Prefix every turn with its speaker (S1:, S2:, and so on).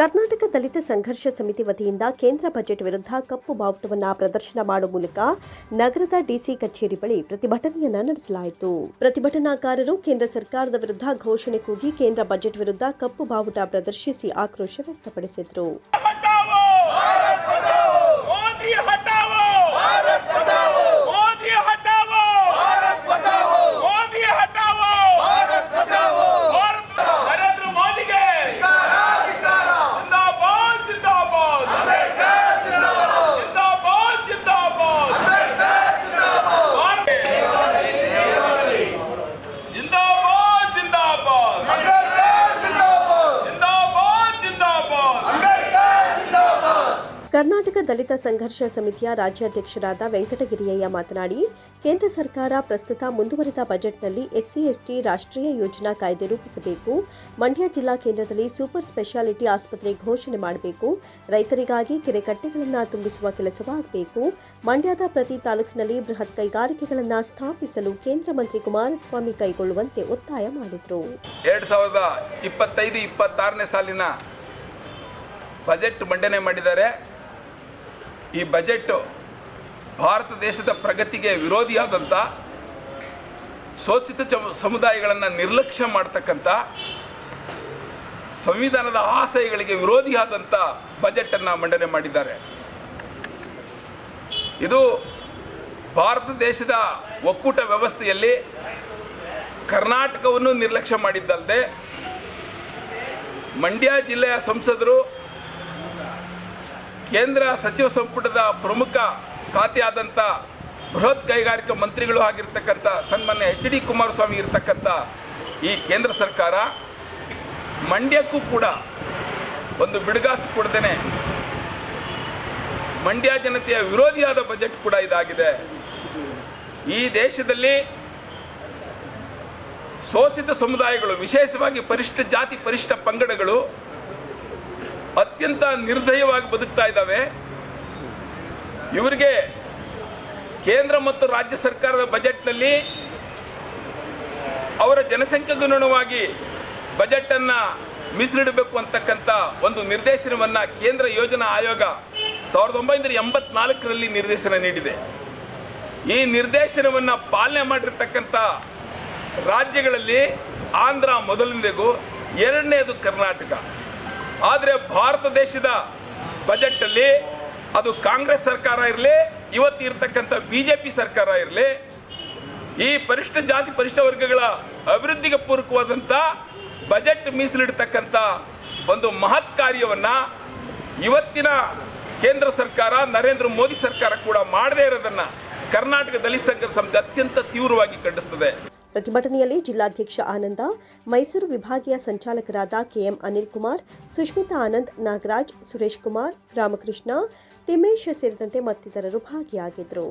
S1: ಕರ್ನಾಟಕ ದಲಿತ ಸಂಘರ್ಷ ಸಮಿತಿ ವತಿಯಿಂದ ಕೇಂದ್ರ ಬಜೆಟ್ ವಿರುದ್ಧ ಕಪ್ಪು ಬಾವುಟವನ್ನು ಪ್ರದರ್ಶನ ಮಾಡುವ ಮೂಲಕ ನಗರದ ಡಿಸಿ ಕಚೇರಿ ಬಳಿ ಪ್ರತಿಭಟನೆಯನ್ನು ನಡೆಸಲಾಯಿತು. ಪ್ರತಿಭಟನಾಕಾರರು ಕೇಂದ್ರ ಸರ್ಕಾರದ ವಿರುದ್ಧ ಘೋಷಣೆ ಕೂಗಿ ಕೇಂದ್ರ ಬಜೆಟ್ ವಿರುದ್ಧ ಕಪ್ಪು ಬಾವುಟ ಪ್ರದರ್ಶಿಸಿ ಆಕ್ರೋಶ ವ್ಯಕ್ತಪಡಿಸಿದರು. ಕರ್ನಾಟಕ ದಲಿತ ಸಂಘರ್ಷ ಸಮಿತಿಯ ರಾಜ್ಯಾಧ್ಯಕ್ಷರಾದ ವೆಂಕಟಗಿರಿಯಯ್ಯ ಮಾತನಾಡಿ, ಕೇಂದ್ರ ಸರ್ಕಾರ ಪ್ರಸ್ತುತ ಮುಂದುವರಿದ ಬಜೆಟ್ನಲ್ಲಿ ಎಸ್ಸಿ, ಎಸ್ಟಿ ರಾಷ್ಟ್ರೀಯ ಯೋಜನಾ ಕಾಯ್ದೆ ರೂಪಿಸಬೇಕು, ಮಂಡ್ಯ ಜಿಲ್ಲಾ ಕೇಂದ್ರದಲ್ಲಿ ಸೂಪರ್ ಸ್ಪೆಷಾಲಿಟಿ ಆಸ್ಪತ್ರೆ ಘೋಷಣೆ ಮಾಡಬೇಕು, ರೈತರಿಗಾಗಿ ಕೆರೆಕಟ್ಟೆಗಳನ್ನು ತುಂಬಿಸುವ ಕೆಲಸವಾಗಬೇಕು, ಮಂಡ್ಯದ ಪ್ರತಿ ತಾಲೂಕಿನಲ್ಲಿ ಬೃಹತ್ ಕೈಗಾರಿಕೆಗಳನ್ನು ಸ್ಥಾಪಿಸಲು ಕೇಂದ್ರ ಮಂತ್ರಿ ಕುಮಾರಸ್ವಾಮಿ ಕೈಗೊಳ್ಳುವಂತೆ ಒತ್ತಾಯ ಮಾಡಿದರು.
S2: ಎರಡು ಸಾವಿರದ ಇಪ್ಪತ್ತೈದು, ಇಪ್ಪತ್ತಾರನೇ ಸಾಲಿನ ಬಜೆಟ್ ಮಂಡನೆ ಮಾಡಿದ್ದಾರೆ. ಈ ಬಜೆಟ್ ಭಾರತ ದೇಶದ ಪ್ರಗತಿಗೆ ವಿರೋಧಿಯಾದಂಥ ಶೋಷಿತ ಸಮುದಾಯಗಳನ್ನು ನಿರ್ಲಕ್ಷ್ಯ ಮಾಡ್ತಕ್ಕಂಥ ಸಂವಿಧಾನದ ಆಶಯಗಳಿಗೆ ವಿರೋಧಿಯಾದಂಥ ಬಜೆಟನ್ನು ಮಂಡನೆ ಮಾಡಿದ್ದಾರೆ. ಇದು ಭಾರತ ದೇಶದ ಒಕ್ಕೂಟ ವ್ಯವಸ್ಥೆಯಲ್ಲಿ ಕರ್ನಾಟಕವನ್ನು ನಿರ್ಲಕ್ಷ್ಯ ಮಾಡಿದ್ದಲ್ಲದೆ ಮಂಡ್ಯ ಜಿಲ್ಲೆಯ ಸಂಸದರು ಕೇಂದ್ರ ಸಚಿವ ಸಂಪುಟದ ಪ್ರಮುಖ ಖಾತೆಯಾದಂಥ ಬೃಹತ್ ಕೈಗಾರಿಕಾ ಮಂತ್ರಿಗಳು ಆಗಿರ್ತಕ್ಕಂಥ ಸನ್ಮಾನ್ಯ ಎಚ್ ಡಿ ಕುಮಾರಸ್ವಾಮಿ ಇರತಕ್ಕಂಥ ಈ ಕೇಂದ್ರ ಸರ್ಕಾರ ಮಂಡ್ಯಕ್ಕೂ ಕೂಡ ಒಂದು ಬಿಡುಗಾಸು ಕೊಡದೇನೆ. ಮಂಡ್ಯ ಜನತೆಯ ವಿರೋಧಿಯಾದ ಬಜೆಟ್ ಕೂಡ ಇದಾಗಿದೆ. ಈ ದೇಶದಲ್ಲಿ ಶೋಷಿತ ಸಮುದಾಯಗಳು, ವಿಶೇಷವಾಗಿ ಪರಿಷ್ಠ ಜಾತಿ ಪರಿಷ್ಠ ಪಂಗಡಗಳು ಅತ್ಯಂತ ನಿರ್ದಯವಾಗಿ ಬದುಕ್ತಾ ಇದ್ದಾವೆ. ಇವರಿಗೆ ಕೇಂದ್ರ ಮತ್ತು ರಾಜ್ಯ ಸರ್ಕಾರದ ಬಜೆಟ್ನಲ್ಲಿ ಅವರ ಜನಸಂಖ್ಯೆಗನುಗುಣವಾಗಿ ಬಜೆಟನ್ನು ಮೀಸಲಿಡಬೇಕು ಅಂತಕ್ಕಂಥ ಒಂದು ನಿರ್ದೇಶನವನ್ನು ಕೇಂದ್ರ ಯೋಜನಾ ಆಯೋಗ ಸಾವಿರದ ಒಂಬೈನೂರ ಎಂಬತ್ನಾಲ್ಕರಲ್ಲಿ ನಿರ್ದೇಶನ ನೀಡಿದೆ. ಈ ನಿರ್ದೇಶನವನ್ನು ಪಾಲನೆ ಮಾಡಿರ್ತಕ್ಕಂಥ ರಾಜ್ಯಗಳಲ್ಲಿ ಆಂಧ್ರ ಮೊದಲನೇದು ಎರಡನೇದು ಕರ್ನಾಟಕ. ಆದರೆ ಭಾರತ ದೇಶದ ಬಜೆಟಲ್ಲಿ ಅದು ಕಾಂಗ್ರೆಸ್ ಸರ್ಕಾರ ಇರಲಿ, ಇವತ್ತು ಇರತಕ್ಕಂಥ ಬಿ ಜೆ ಪಿ ಸರ್ಕಾರ ಇರಲಿ, ಈ ಪರಿಷ್ಠ ಜಾತಿ ಪರಿಷ್ಠ ವರ್ಗಗಳ ಅಭಿವೃದ್ಧಿಗೆ ಪೂರಕವಾದಂಥ ಬಜೆಟ್ ಮೀಸಲಿಡ್ತಕ್ಕಂಥ ಒಂದು ಮಹತ್ ಕಾರ್ಯವನ್ನು ಇವತ್ತಿನ ಕೇಂದ್ರ ಸರ್ಕಾರ, ನರೇಂದ್ರ ಮೋದಿ ಸರ್ಕಾರ ಕೂಡ ಮಾಡದೇ ಇರೋದನ್ನು ಕರ್ನಾಟಕ ದಲಿತ ಸಂಘ ಸಮಿತಿ ಅತ್ಯಂತ ತೀವ್ರವಾಗಿ ಖಂಡಿಸ್ತದೆ.
S1: ಪ್ರತಿಭಟನೆಯಲ್ಲಿ ಜಿಲ್ಲಾಧ್ಯಕ್ಷ ಆನಂದ, ಮೈಸೂರು ವಿಭಾಗೀಯ ಸಂಚಾಲಕರಾದ ಕೆಎಂ ಅನಿಲ್ ಕುಮಾರ್ ಸುಷ್ಮಿತಾ ಆನಂದ್, ನಾಗರಾಜ್ ಸುರೇಶ್ ಕುಮಾರ್ ರಾಮಕೃಷ್ಣ ತಿಮ್ಮೇಶ್ ಸೇರಿದಂತೆ ಮತ್ತಿತರರು ಭಾಗಿಯಾಗಿದ್ದರು.